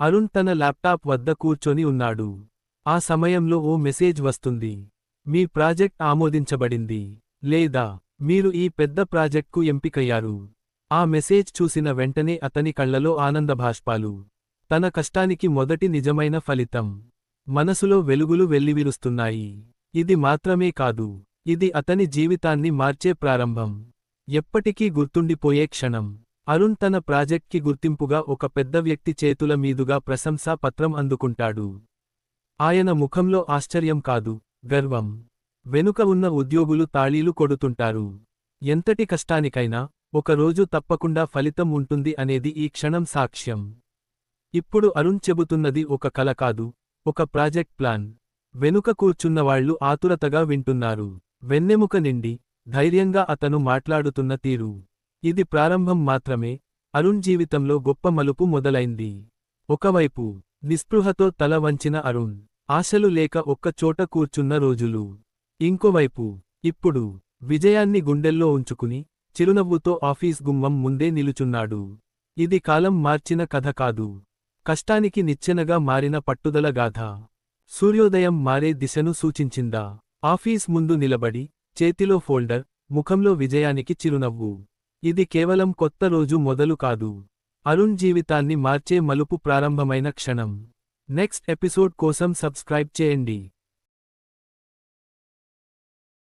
అరుణ్ తన ల్యాప్టాప్ వద్ద కూర్చొని ఉన్నాడు. ఆ సమయంలో ఓ మెసేజ్ వస్తుంది. మీ ప్రాజెక్ట్ ఆమోదించబడింది. లేదా మీరు ఈ పెద్ద ప్రాజెక్ట్కు ఎంపికయ్యారు. ఆ మెసేజ్ చూసిన వెంటనే అతని కళ్ళలో ఆనందభాష్పాలు. తన కష్టానికి మొదటి నిజమైన ఫలితం. మనసులో వెలుగులు వెల్లివిరుస్తున్నాయి. ఇది మాత్రమే కాదు. ఇది అతని జీవితాన్ని మార్చే ప్రారంభం. ఎప్పటికీ గుర్తుండిపోయే క్షణం. అరుణ్ తన ప్రాజెక్ట్కి గుర్తింపుగా ఒక పెద్ద వ్యక్తి చేతుల మీదుగా ప్రశంసా పత్రం అందుకుంటాడు. ఆయన ముఖంలో ఆశ్చర్యం కాదు గర్వం. వెనుక ఉన్న ఉద్యోగులు తాళీలు కొడుతుంటారు. ఎంతటి కష్టానికైనా ఒకరోజు తప్పకుండా ఫలితం ఉంటుంది అనేది ఈ క్షణం సాక్ష్యం. ఇప్పుడు అరుణ్ చెబుతున్నది ఒక కల కాదు ఒక ప్రాజెక్ట్ ప్లాన్. వెనుక కూర్చున్నవాళ్ళు ఆతురతగా వింటున్నారు. వెన్నెముక నిండి ధైర్యంగా అతను మాట్లాడుతున్న తీరు. ఇది ప్రారంభం మాత్రమే. అరుణ్ జీవితంలో గొప్ప మలుపు మొదలైంది. ఒకవైపు నిస్పృహతో తల వంచిన అరుణ్ ఆశలు లేక ఒక్కచోట కూర్చున్న రోజులు. ఇంకోవైపు ఇప్పుడు విజయాన్ని గుండెల్లో ఉంచుకుని చిరునవ్వుతో ఆఫీస్ గుమ్మం ముందే నిలుచున్నాడు. ఇది కాలం మార్చిన కథ కాదు. కష్టానికి నిచ్చెనగా మారిన పట్టుదల గాథ. సూర్యోదయం మారే దిశను సూచించిందా? ఆఫీస్ ముందు నిలబడి చేతిలో ఫోల్డర్ ముఖంలో విజయానికి చిరునవ్వు. ఇది కేవలం కొత్త రోజు మొదలు కాదు. అరుణ్ జీవితాన్ని మార్చే మలుపు ప్రారంభమైన క్షణం. నెక్స్ట్ ఎపిసోడ్ కోసం సబ్స్క్రైబ్ చేయండి.